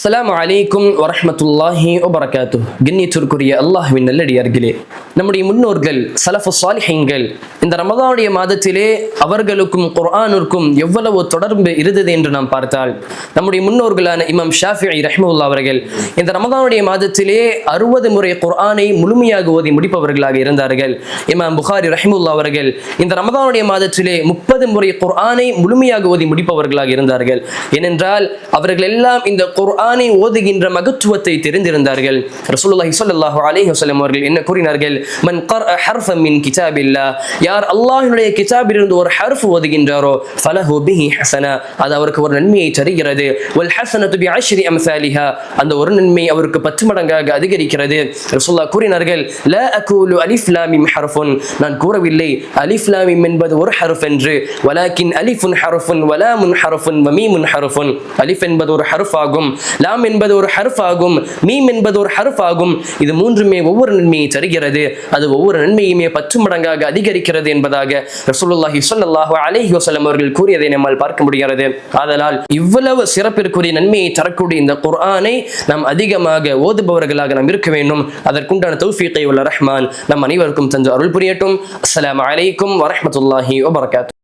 அஸ்லாம் அலைக்கும் வரஹ்மத்துல்லாஹி வபரகாத்து கண்ணியத்திற்குரிய அல்லாஹ்வின் நல்லடியார்களே நம்முடைய முன்னோர்கள் சலஃபு சாலிஹீன்கள் இந்த ரமதானுடைய மாதத்திலே அவர்களுக்கும் குர்ஆனுக்கும் எவ்வளவு தொடர்பு இருந்தது என்று நாம் பார்த்தால் நம்முடைய முன்னோர்களான இமாம் ஷாஃபிஐ ரஹ்மவுல்லா அவர்கள் இந்த ரமதானுடைய மாதத்திலே அறுபது முறை குர்ஆனை முழுமையாக ஓதி முடிப்பவர்களாக இருந்தார்கள். இமாம் புகாரி ரஹ்முல்லா அவர்கள் இந்த ரமதானுடைய மாதத்திலே முப்பது முறை குர்ஆனை முழுமையாக ஓதி முடிப்பவர்களாக இருந்தார்கள். ஏனென்றால் அவர்கள் எல்லாம் இந்த குர்ஆன் ஓதுகின்ற மகத்துவத்தை தெரிந்திருந்தார்கள். ரசூலுல்லாஹி ஸல்லல்லாஹு அலைஹி வஸல்லம் அவர்கள் என்ன கூறினார்கள்? மன் கர்அ ஹர்ஃபன் மின் கிதாபில்லா. யார் அல்லாஹ்வுடைய கிதாபிலிருந்து ஒரு ஹர்ஃப் ஓதுகின்றாரோ ஃபலஹு பிஹி ஹசனா. அது அவருக்கு ஒரு நன்மையை தருகிறது. வல் ஹஸனத்து பி அஷ்ரி அம்சாலிஹா. அந்த ஒரு நன்மை அவருக்கு பத்து மடங்காக அதிகரிக்கிறது. ரசூலுல்லாஹ் கூறினார்கள் லா அகூலு அலிஃப் லாம் மிம் ஹர்ஃபுன். நான் கூறவில்லை அலிஃப் லாம் மிம் என்பது ஒரு ஹர்ஃப் என்று. வலாக்கின் அலிஃபுன் ஹர்ஃபுன் வலாமுன் ஹர்ஃபுன் வமீமுன் ஹர்ஃபுன். அலிஃப் என்பது ஒரு ஹர்ஃப் ஆகும். லாம் என்பது ஒரு ஹர்ஃப் ஆகும் மீம் என்பது ஒரு ஹர்ஃப் ஆகும் இது மூன்றுமே ஒவ்வொரு நன்மையை தருகிறது. அது ஒவ்வொரு நன்மையுமே பத்து மடங்காக அதிகரிக்கிறது என்பதாக ரசூலுல்லாஹி ஸல்லல்லாஹு அலைஹி வஸல்லம் அவர்கள் கூறியதை நம்மால் பார்க்க முடிகிறது. ஆதலால் இவ்வளவு சிறப்பிற்குரிய நன்மையை தரக்கூடிய இந்த குர்ஆனை நாம் அதிகமாக ஓதுபவர்களாக நாம் இருக்க வேண்டும். அதற்குண்டான தௌஃபீகை உள்ள ரஹ்மான் நம் அனைவருக்கும் தந்து அருள் புரியட்டும். அஸ்ஸலாமு அலைக்கும் வரஹ்மத்துல்லாஹி வபரகாத்துஹு